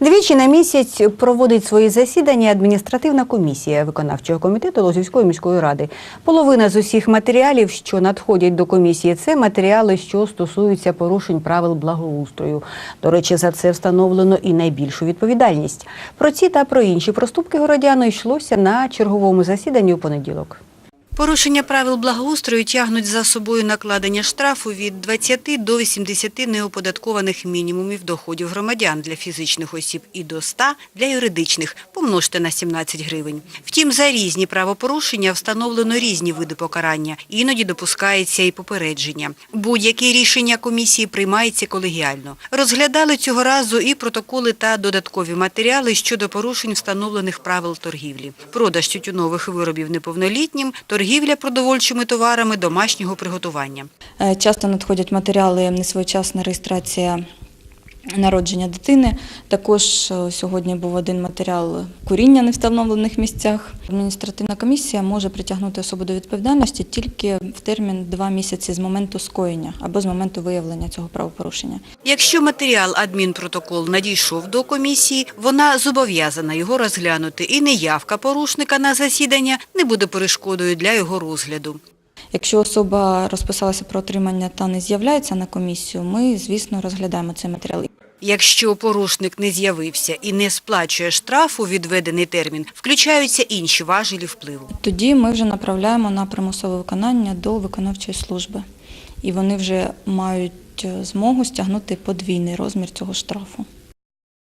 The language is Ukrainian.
Двічі на місяць проводить свої засідання адміністративна комісія виконавчого комітету Лозівської міської ради. Половина з усіх матеріалів, що надходять до комісії, це матеріали, що стосуються порушень правил благоустрою. До речі, за це встановлено і найбільшу відповідальність. Про ці та про інші проступки городяну йшлося на черговому засіданні у понеділок. Порушення правил благоустрою тягнуть за собою накладення штрафу від 20 до 80 неоподаткованих мінімумів доходів громадян для фізичних осіб і до 100 для юридичних, помножте на 17 гривень. Втім, за різні правопорушення встановлено різні види покарання, іноді допускається і попередження. Будь-яке рішення комісії приймається колегіально. Розглядали цього разу і протоколи та додаткові матеріали щодо порушень встановлених правил торгівлі. Продаж тютюнових виробів неповнолітнім, торгівля продовольчими товарами домашнього приготування. Е, Часто надходять матеріали несвоєчасна реєстрація народження дитини. Також е, сьогодні був один матеріал куріння не встановлених місцях. Адміністративна комісія може притягнути особу до відповідальності тільки в термін два місяці з моменту скоєння або з моменту виявлення цього правопорушення. Якщо матеріал адмінпротокол надійшов до комісії, вона зобов'язана його розглянути, і неявка порушника на засідання не буде перешкодою для його розгляду. Якщо особа розписалася про отримання та не з'являється на комісію, ми, звісно, розглядаємо цей матеріал. Якщо порушник не з'явився і не сплачує штраф у відведений термін, включаються інші важелі впливу. Тоді ми вже направляємо на примусове виконання до виконавчої служби, і вони вже мають е, змогу стягнути подвійний розмір цього штрафу.